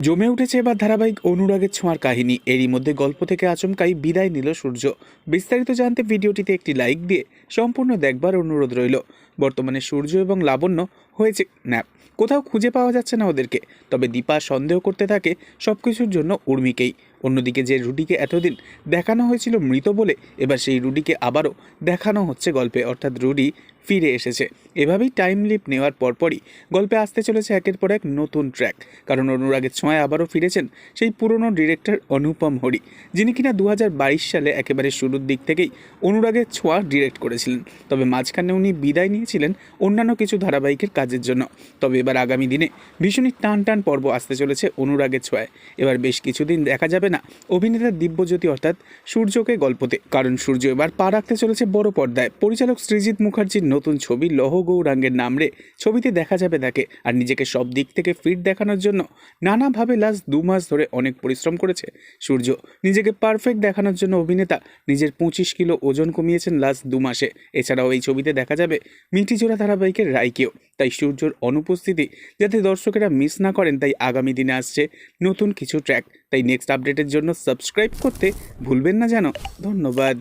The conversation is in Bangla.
জমে উঠেছে এবার ধারাবাহিক অনুরাগের ছোঁয়ার কাহিনী। এরই মধ্যে গল্প থেকে আচমকাই বিদায় নিল সূর্য। বিস্তারিত জানতে ভিডিওটিতে একটি লাইক দিয়ে সম্পূর্ণ দেখবার অনুরোধ রইল। বর্তমানে সূর্য এবং লাবণ্য হয়েছে ন্যাপ। কোথাও খুঁজে পাওয়া যাচ্ছে না ওদেরকে। তবে দীপা সন্দেহ করতে থাকে সব কিছুর জন্য উর্মিকেই। অন্যদিকে যে রুডিকে এতদিন দেখানো হয়েছিল মৃত বলে, এবার সেই রুডিকে আবারও দেখানো হচ্ছে গল্পে। অর্থাৎ রুডি ফিরে এসেছে। এভাবেই টাইম লিপ নেওয়ার পরপরই গল্পে আসতে চলেছে একের পর এক নতুন ট্র্যাক কারণ অনুরাগের ছোঁয়ায় আবারও ফিরেছেন সেই পুরনো ডিরেক্টর অনুপম হরি, যিনি কিনা দু হাজার বাইশ সালে একেবারে শুরুর দিক থেকেই অনুরাগের ছোঁয়া ডিরেক্ট করেছিলেন। তবে মাঝখানে উনি বিদায় নিয়েছিলেন অন্যান্য কিছু ধারাবাহিকের কাজের জন্য। তবে এবার আগামী দিনে ভীষণই টান টান পর্ব আসতে চলেছে অনুরাগের ছোঁয়ায়। এবার বেশ কিছুদিন দেখা যাবে না। অভিনেতা দিব্যজ্যোতি অর্থাৎ সূর্যকে গল্পতে কারণ সূর্য এবার পা রাখতে চলেছে বড় পর্দায়। পরিচালক সৃজিৎ মুখার্জির নতুন ছবি লহ গৌরাঙ্গের নামরে ছবিতে দেখা যাবে তাকে আর নিজেকে সব দিক থেকে ফিট দেখানোর জন্য নানাভাবে লাস্ট দু মাস ধরে অনেক পরিশ্রম করেছে সূর্য। নিজেকে পারফেক্ট দেখানোর জন্য অভিনেতা নিজের পঁচিশ কিলো ওজন কমিয়েছেন লাস্ট দু মাসে। এছাড়াও এই ছবিতে দেখা যাবে মিটিজোড়া ধারাবাহিকের রায়কেও তাই সূর্যর অনুপস্থিতি যাতে দর্শকেরা মিস না করেন, তাই আগামী দিনে আসছে নতুন কিছু ট্র্যাক তাই নেক্সট আপডেটের জন্য সাবস্ক্রাইব করতে ভুলবেন না যেন। ধন্যবাদ।